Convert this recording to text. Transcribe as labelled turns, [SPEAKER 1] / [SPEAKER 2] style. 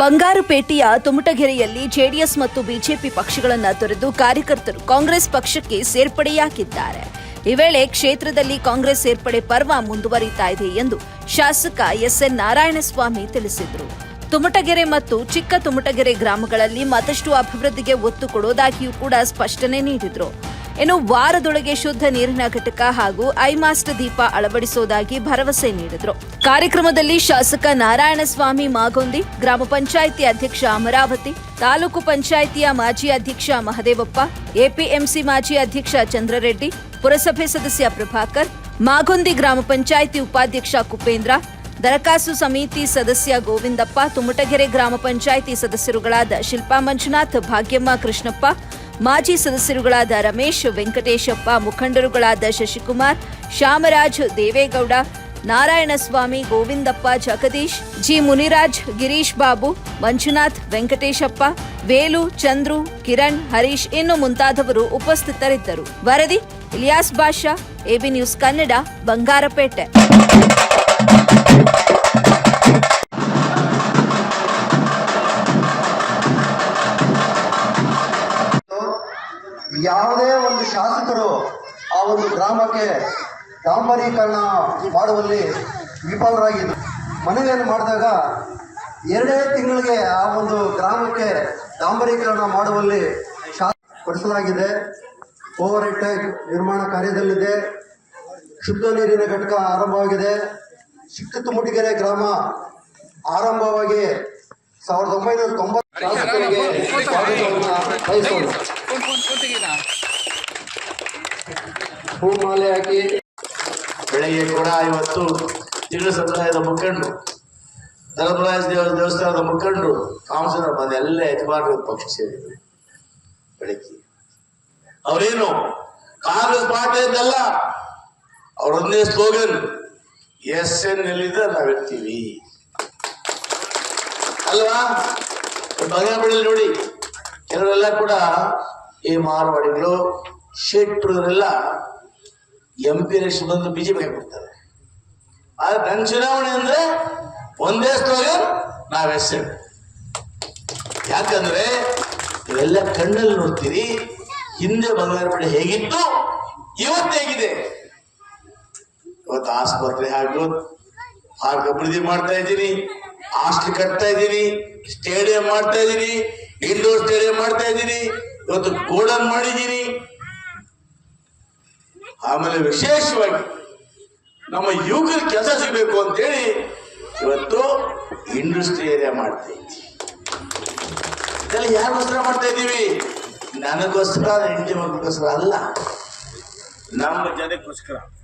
[SPEAKER 1] ಬಂಗಾರಪೇಟೆಯ ತುಮಟಗೆರೆಯಲ್ಲಿ JDS ಮತ್ತು BJP ಪಕ್ಷಗಳನ್ನು ತೊರೆದು ಕಾರ್ಯಕರ್ತರು ಕಾಂಗ್ರೆಸ್ ಪಕ್ಷಕ್ಕೆ ಸೇರ್ಪಡೆಯಾಗಿದ್ದಾರೆ. ಈ ವೇಳೆ ಕ್ಷೇತ್ರದಲ್ಲಿ ಕಾಂಗ್ರೆಸ್ ಸೇರ್ಪಡೆ ಪರ್ವ ಮುಂದುವರಿತಾ ಇದೆ ಎಂದು ಶಾಸಕ ಎಸ್ಎನ್ ನಾರಾಯಣಸ್ವಾಮಿ ತಿಳಿಸಿದರು. ತುಮಟಗೆರೆ ಮತ್ತು ಚಿಕ್ಕ ತುಮಟಗೆರೆ ಗ್ರಾಮಗಳಲ್ಲಿ ಮತ್ತಷ್ಟು ಅಭಿವೃದ್ಧಿಗೆ ಒತ್ತು ಕೊಡೋದಾಗಿಯೂ ಕೂಡ ಸ್ಪಷ್ಟನೆ ನೀಡಿದರು. ಇನ್ನು ವಾರದೊಳಗೆ ಶುದ್ಧ ನೀರಿನ ಘಟಕ ಹಾಗೂ ಐಮಾಸ್ಟ್ ದೀಪ ಅಳವಡಿಸುವುದಾಗಿ ಭರವಸೆ ನೀಡಿದರು. ಕಾರ್ಯಕ್ರಮದಲ್ಲಿ ಶಾಸಕ ನಾರಾಯಣಸ್ವಾಮಿ ಮಾಗೊಂದಿ, ಗ್ರಾಮ ಪಂಚಾಯಿತಿ ಅಧ್ಯಕ್ಷ ಅಮರಾವತಿ, ತಾಲೂಕು ಪಂಚಾಯಿತಿಯ ಮಾಜಿ ಅಧ್ಯಕ್ಷ ಮಹದೇವಪ್ಪ, ಎಪಿಎಂಸಿ ಮಾಜಿ ಅಧ್ಯಕ್ಷ ಚಂದ್ರರೆಡ್ಡಿ, ಪುರಸಭೆ ಸದಸ್ಯ ಪ್ರಭಾಕರ್, ಮಾಗೊಂದಿ ಗ್ರಾಮ ಪಂಚಾಯಿತಿ ಉಪಾಧ್ಯಕ್ಷ ಕುಪೇಂದ್ರ ದರಕಾಸು ಸಮಿತಿ ಸದಸ್ಯ ಗೋವಿಂದಪ್ಪ, ತುಮಟಗೆರೆ ಗ್ರಾಮ ಪಂಚಾಯಿತಿ ಸದಸ್ಯರುಗಳಾದ ಶಿಲ್ಪಾ ಮಂಜುನಾಥ್, ಭಾಗ್ಯಮ್ಮ ಕೃಷ್ಣಪ್ಪ ಮಾಜಿ ಸದಸ್ಯರುಗಳಾದ ರಮೇಶ್ ವೆಂಕಟೇಶಪ್ಪ ಮುಖಂಡರುಗಳಾದ ಶಶಿಕುಮಾರ್ ಶಾಮರಾಜ್ ದೇವೇಗೌಡ, ನಾರಾಯಣಸ್ವಾಮಿ, ಗೋವಿಂದಪ್ಪ, ಜಗದೀಶ್, ಜಿ. ಮುನಿರಾಜ್, ಗಿರೀಶ್ ಬಾಬು, ಮಂಜುನಾಥ್, ವೆಂಕಟೇಶಪ್ಪ, ವೇಲು, ಚಂದ್ರು, ಕಿರಣ್, ಹರೀಶ್ ಇನ್ನು ಮುಂತಾದವರು ಉಪಸ್ಥಿತರಿದ್ದರು. ವರದಿ, ಇಲಿಯಾಸ್ ಬಾಷಾ ಎಬಿ ನ್ಯೂಸ್ ಕನ್ನಡ, ಬಂಗಾರಪೇಟೆ.
[SPEAKER 2] ಯಾವುದೇ ಒಂದು ಶಾಸಕರು ಆ ಒಂದು ಗ್ರಾಮಕ್ಕೆ ಡಾಂಬರೀಕರಣ ಮಾಡುವಲ್ಲಿ ವಿಫಲರಾಗಿದ್ದರು. ಮನವಿಯನ್ನು ಮಾಡಿದಾಗ ಎರಡೇ ತಿಂಗಳಿಗೆ ಆ ಒಂದು ಗ್ರಾಮಕ್ಕೆ ಡಾಂಬರೀಕರಣ ಮಾಡುವಲ್ಲಿ ಶಾ ಪಡಿಸಲಾಗಿದೆ ಓವರ್ ಟ್ಯಾಂಕ್ ನಿರ್ಮಾಣ ಕಾರ್ಯದಲ್ಲಿದೆ. ಶುದ್ಧ ನೀರಿನ ಘಟಕ ಆರಂಭವಾಗಿದೆ. ಚಿಕ್ಕ ತುಮಟಿಗೆರೆ ಗ್ರಾಮ ಆರಂಭವಾಗಿ ಸಾವಿರದ ಒಂಬೈನೂರ ತೊಂಬತ್ತು ಶಾಸಕರಿಗೆ ಹೂಮಾಲೆ ಹಾಕಿ
[SPEAKER 3] ಬೆಳಗ್ಗೆ ಕೂಡ ಇವತ್ತು ತಿರುಳು ಸಮುದಾಯದ ಮುಖಂಡರು, ಧರ್ಮರಾಜ ದೇವ ದೇವಸ್ಥಾನದ ಮುಖಂಡರು ಕಾಂಸರ ಬಂದ ಎಲ್ಲ ಯಜಮಾನರು ಪಕ್ಷ ಸೇರಿದ್ರು ಬೆಳಗ್ಗೆ. ಅವರೇನು ಕಾಂಗ್ರೆಸ್ ಪಾರ್ಟಿಯದ್ದಲ್ಲ, ಅವರೊಂದೇ ಸ್ಲೋಗನ್ ಎಸ್ ಎನ್ ಎಲ್ಲಿದ್ರೆ ನಾವಿರ್ತೀವಿ ಅಲ್ವಾ? ಬಂಗಾರಪಳ್ಳಿ ನೋಡಿ, ಕೆಲವರೆಲ್ಲ ಕೂಡ ಈ ಮಾರ್ವಾಡಿಗಳು ಶೆಟ್ರು ಇವರೆಲ್ಲ ಎಂ ಪಿ ಎಲೆಕ್ಷನ್ ಬಂದು ಬಿಜೆಪಿ ಹಾಕ್ಬಿಡ್ತಾರೆ ಆದ್ರೆ ನನ್ನ ಚುನಾವಣೆ ಅಂದ್ರೆ ಒಂದೇ ಸ್ಲೋಗನ್ ನಾವ್ ಹೆಸರು ಯಾಕಂದ್ರೆ ಇವೆಲ್ಲ ಕಣ್ಣಲ್ಲಿ ನೋಡ್ತೀರಿ, ಹಿಂದೆ ಬಂಗಾರಪೇಟೆ ಹೇಗಿತ್ತು, ಇವತ್ತು ಹೇಗಿದೆ. ಇವತ್ತು ಆಸ್ಪತ್ರೆ ಹಾಗೂ ಪಾರ್ಕ್ ಅಭಿವೃದ್ಧಿ ಮಾಡ್ತಾ ಇದ್ದೀನಿ, ಹಾಸ್ಟೆಲ್ ಕಟ್ತಾ ಇದ್ದೀನಿ, ಸ್ಟೇಡಿಯಂ ಮಾಡ್ತಾ ಇದ್ದೀನಿ ಇಂಡೋರ್ ಸ್ಟೇಡಿಯಂ ಮಾಡ್ತಾ ಇದ್ದೀನಿ ಇವತ್ತು ಗೋಡನ್ ಮಾಡಿದ್ದೀನಿ ಆಮೇಲೆ ವಿಶೇಷವಾಗಿ ನಮ್ಮ ಯುವಕರಿಗೆ ಕೆಲಸ ಸಿಗಬೇಕು ಅಂತೇಳಿ ಇವತ್ತು ಇಂಡಸ್ಟ್ರಿ ಏರಿಯಾ ಮಾಡ್ತಾ ಇದ್ದೀವಿ ಯಾರಿಗೋಸ್ಕರ ಮಾಡ್ತಾ ಇದ್ದೀವಿ? ನನಗೋಸ್ಕರ ಹೆಂಡತಿ ಮಕ್ಕಳಿಗೋಸ್ಕರ ಅಲ್ಲ. ನಮ್ಮ ಜನಕ್ಕೋಸ್ಕರ.